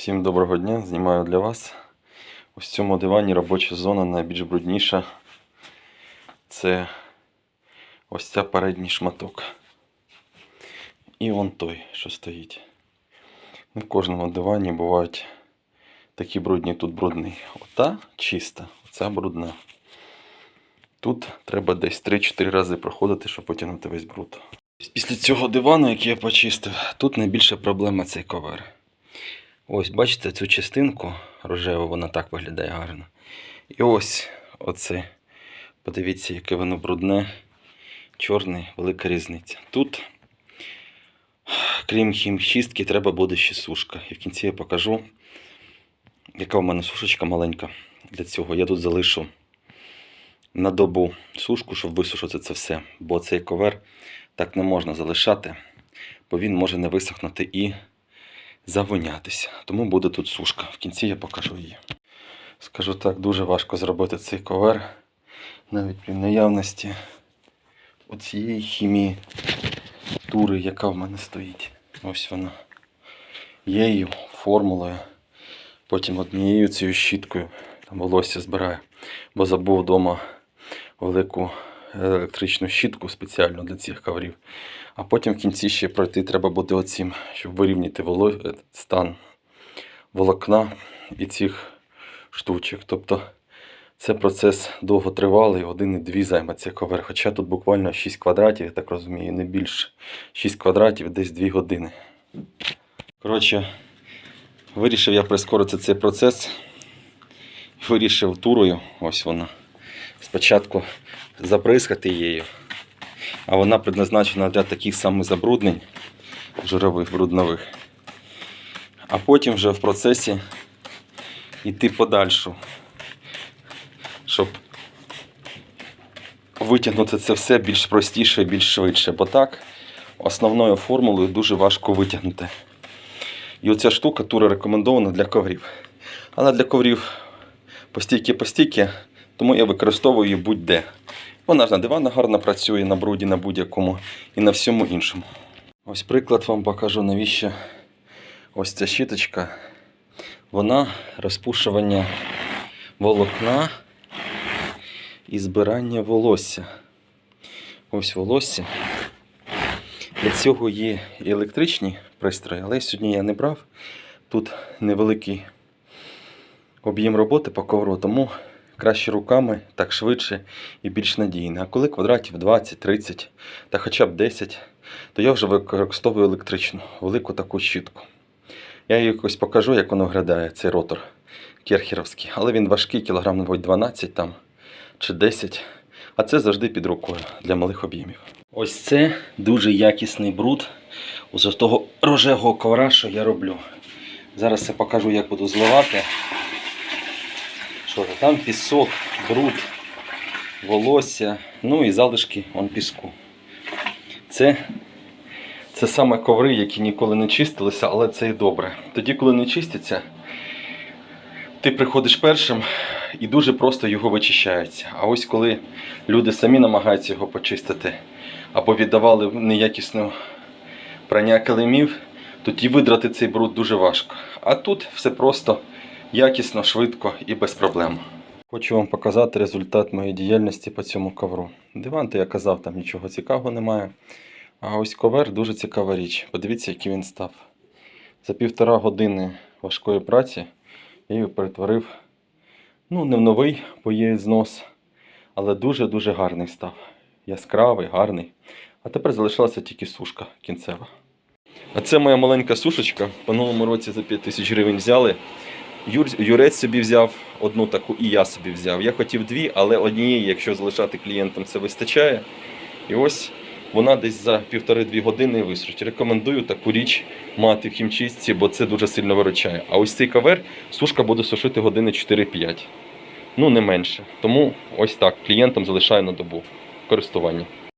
Всім доброго дня, знімаю для вас. Ось в цьому дивані робоча зона найбільш брудніша. Це ось ця передній шматок. І вон той, що стоїть. На кожному дивані бувають такі брудні, тут брудний. Ота чиста, оця брудна. Тут треба десь 3-4 рази проходити, щоб потягнути весь бруд. Після цього дивану, який я почистив, тут найбільша проблема цей ковер. Ось, бачите цю частинку рожеву, вона так виглядає гарно. І ось оце. Подивіться, яке воно брудне, чорне, велика різниця. Тут, крім хімчистки, треба буде ще сушка. І в кінці я покажу, яка в мене сушечка маленька. Для цього я тут залишу на добу сушку, щоб висушити це все. Бо цей ковер так не можна залишати, бо він може не висохнути і завонятися. Тому буде тут сушка. В кінці я покажу її. Скажу так, дуже важко зробити цей ковер навіть при наявності оцієї хімії тури, яка в мене стоїть. Ось вона. Єю, формулою, потім однією цією щіткою там волосся збираю, бо забув вдома велику електричну щітку спеціально для цих коврів. А потім в кінці ще пройти треба буде оцім, щоб вирівняти е, стан волокна і цих штучок. Тобто це процес довготривалий, один і дві займе цей ковер. Хоча тут буквально 6 квадратів, я так розумію, не більше. 6 квадратів, десь 2 години. Коротше, вирішив я прискорити цей процес. Вирішив турою, ось вона. Спочатку заприскати її, а вона предназначена для таких самих забруднень, жирових, бруднових. А потім вже в процесі йти подальшу, щоб витягнути це все більш простіше, більш швидше. Бо так основною формулою дуже важко витягнути. І оця штука тура рекомендована для коврів. Але для коврів постійки-постійки, тому я використовую її будь-де. Вона ж на диванах гарно працює, на бруді, на будь-якому і на всьому іншому. Ось приклад вам покажу, навіщо ось ця щіточка. Вона розпушування волокна і збирання волосся. Ось волосся. Для цього є і електричні пристрої, але сьогодні я не брав. Тут невеликий об'єм роботи по ковру, тому краще руками, так швидше і більш надійно. А коли квадратів 20, 30 та хоча б 10, то я вже використовую електричну, велику таку щітку. Я якось покажу, як воно виглядає, цей ротор керхеровський. Але він важкий, кілограм, мабуть, 12 там, чи 10. А це завжди під рукою для малих об'ємів. Ось це дуже якісний бруд з того рожевого ковра, що я роблю. Зараз я покажу, як буду зливати. Що ж, там пісок, бруд, волосся, ну і залишки вон піску. Це, це саме коври, які ніколи не чистилися, але це і добре. Тоді, коли не чистяться, ти приходиш першим і дуже просто його вичищається. А ось коли люди самі намагаються його почистити або віддавали в неякісну прання килимів, тоді видрати цей бруд дуже важко. А тут все просто якісно, швидко і без проблем. Хочу вам показати результат моєї діяльності по цьому ковру. Диван, то я казав, там нічого цікавого немає. А ось ковер дуже цікава річ. Подивіться, який він став. За півтора години важкої праці я його перетворив. Ну, не в новий, бо є знос, але дуже-дуже гарний став. Яскравий, гарний. А тепер залишилася тільки сушка кінцева. А це моя маленька сушечка. По новому році за 5 тисяч гривень взяли. Юр, Юрець собі взяв одну таку, і я собі взяв. Я хотів дві, але однієї, якщо залишати клієнтам, це вистачає. І ось вона десь за півтори-дві години висушить. Рекомендую таку річ мати в хімчистці, бо це дуже сильно виручає. А ось цей кавер сушка буде сушити години 4-5. Ну, не менше. Тому ось так клієнтам залишаю на добу користування.